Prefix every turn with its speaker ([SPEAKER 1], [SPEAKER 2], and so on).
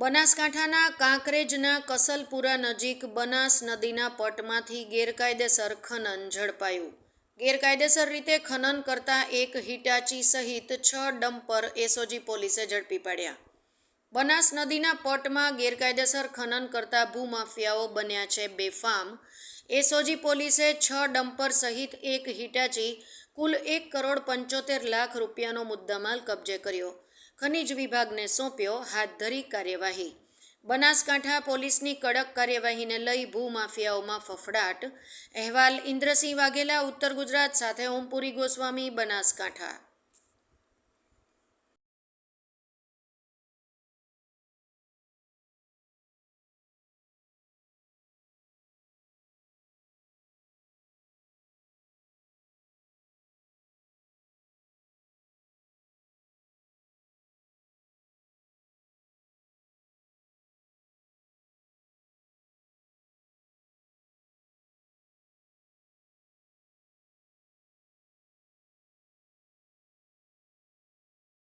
[SPEAKER 1] બનાસકાંઠાના કાંકરેજના કસલપુરા નજીક બનાસ નદીના પટમાંથી ગેરકાયદેસર ખનન ઝડપાયું. ગેરકાયદેસર રીતે ખનન કરતા એક હિટાચી સહિત છ ડમ્પર એસઓજી પોલીસે ઝડપી પાડ્યા. બનાસ નદીના પટમાં ગેરકાયદેસર ખનન કરતા ભૂમાફિયાઓ બન્યા છે બેફામ. એસઓજી પોલીસે છ ડમ્પર સહિત એક હિટાચી કુલ એક કરોડ પંચોતેર લાખ રૂપિયાનો મુદ્દામાલ કબજે કર્યો. ખનિજ વિભાગને સોંપ્યો હાથ ધરી કાર્યવાહી. બનાસકાંઠા પોલીસની કડક કાર્યવાહીને લઈ ભૂમાફિયાઓમાં ફફડાટ. અહેવાલ, ઇન્દ્રસિંહ વાઘેલા, ઉત્તર ગુજરાત સાથે ઓમપુરી ગોસ્વામી, બનાસકાંઠા.